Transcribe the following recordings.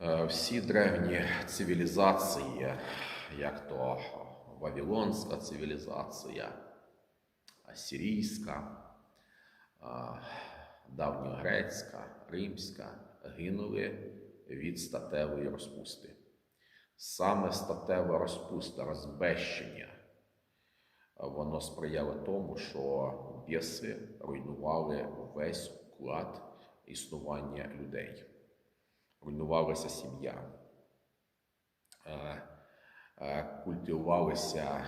Е, Всі древні цивілізації, як то Вавилонська цивілізація, Асирійська, е, давньогрецька, римська, гинули від статевої розпусти. Саме статева розпуста, розбещення, воно сприяло тому, що біси руйнували весь уклад існування людей руйнувалася сім'я, е, е, культивувалися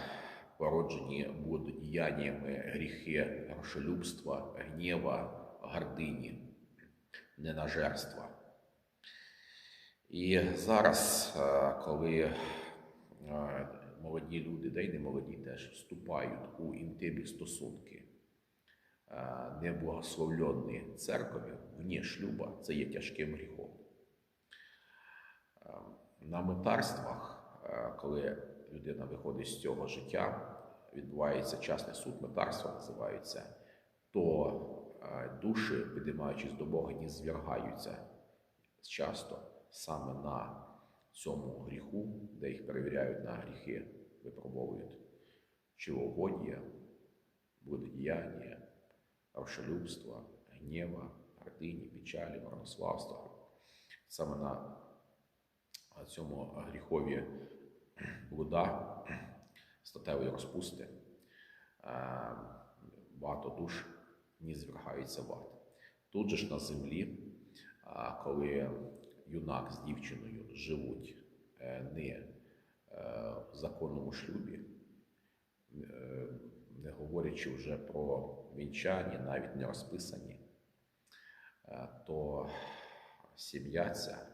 породжені блудодіяннями гріхи грошолюбства, гнєва, гордині, ненажерства. І зараз, е, коли молоді люди, да й не молоді теж вступають у інтимні стосунки, неблагословленні церкові вні шлюба, це є тяжким гріхом. На митарствах, е, коли людина виходить з цього життя, відбувається частний суд, митарства називаються, то е, душі, підіймаючись до Бога, не звергаються часто саме на цьому гріху, де їх перевіряють на гріхи, випробовують чоловодія, блудодіяння, рошолюбства, гнєва, гордині, печалі, марнославства. Саме на цьому гріхові блуда, статевої розпусти, е, багато душ не звергаються в ад. Тут же ж на землі, коли юнак з дівчиною живуть е, не е, в законному шлюбі, е, не говорячи вже про вінчання, навіть не розписані, е, то сім'я ця,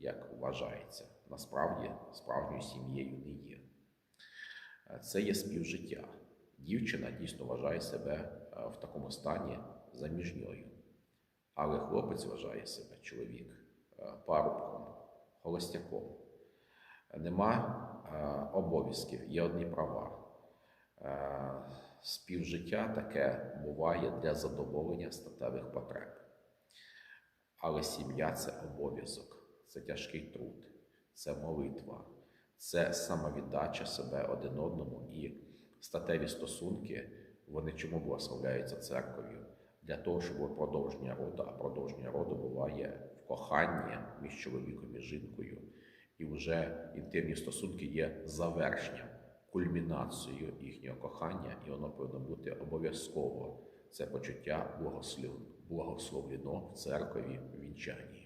як вважається, насправді справжньою сім'єю не є. Е, Це є співжиття. Дівчина дійсно вважає себе е, в такому стані заміжньою, але хлопець вважає себе чоловік е, парубком, холостяком. Нема обов'язків, є одні права. Співжиття таке буває для задоволення статевих потреб. Але сім'я це обов'язок, це тяжкий труд, це молитва, це самовіддача себе один одному і статеві стосунки, вони чому благословляються церков'ю? Для того, щоб було продовження роду, а продовження роду буває в коханні між чоловіком і жінкою. І вже інтимні стосунки є завершенням, кульмінацією їхнього кохання, і воно повинно бути обов'язково. Це почуття благословлено в церкові в вінчанні.